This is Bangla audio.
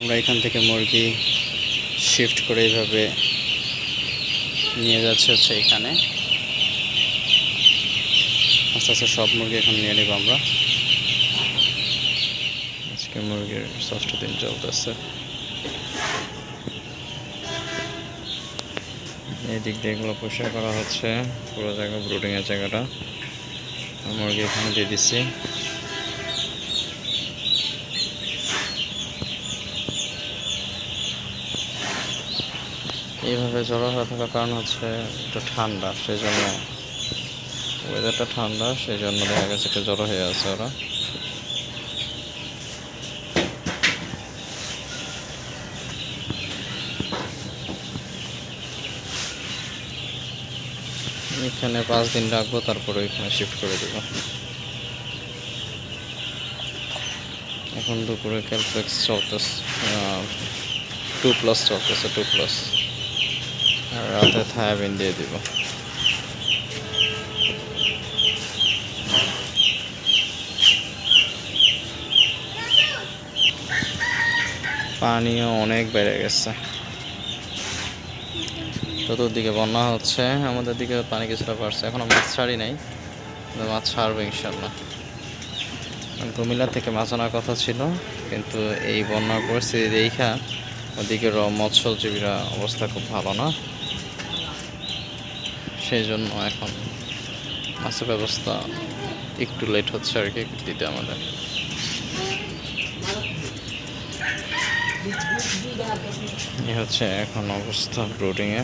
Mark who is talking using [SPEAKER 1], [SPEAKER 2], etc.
[SPEAKER 1] আমরা এখান থেকে মুরগি শিফট করে এইভাবে নিয়ে যাচ্ছে হচ্ছে এখানে। আস্তে আস্তে সব মুরগি এখন নিয়ে নিব আমরা। আজকে মুরগির ষষ্ঠ দিন চলতেছে। এই দিক দিয়ে এগুলো পরিষ্কার করা হচ্ছে। পুরো জায়গা ব্রুডিংয়ের জায়গাটা। মুরগি এখানে দিয়ে দিচ্ছি। এইভাবে জড়ো হয়ে থাকার কারণ হচ্ছে একটু ঠান্ডা সেই জন্য ওয়েদারটা ঠান্ডা সেই জন্য দেখা গেছে একটু জড়ো হয়ে আছে ওরা। এখানে পাঁচ দিন রাখব, তারপরে এখানে শিফট করে দেবো। এখন দুপুরে ক্যালফ্লেক্স চলতেছে টু প্লাস চলতেছে টু প্লাস রাতে থায়াবিন দিয়ে দিব। পানিও অনেক বেড়ে গেছে। চতুর্দিকে বন্যা হচ্ছে, আমাদের দিকে পানি কিছুটা বাড়ছে। এখনও মাছ ছাড়ি নাই মাছ ছাড়বো ইনশাল্লাহ কুমিল্লা থেকে মাছ আনার কথা ছিল, কিন্তু এই বন্যার পরিস্থিতি দেখা ওদিকের মৎস্যজীবীরা অবস্থা খুব ভালো না। সেই জন্য এখন মাছের ব্যবস্থা একটু লেট হচ্ছে আর কি দিতে আমাদের। হচ্ছে এখন অবস্থা ব্রোডিংয়ে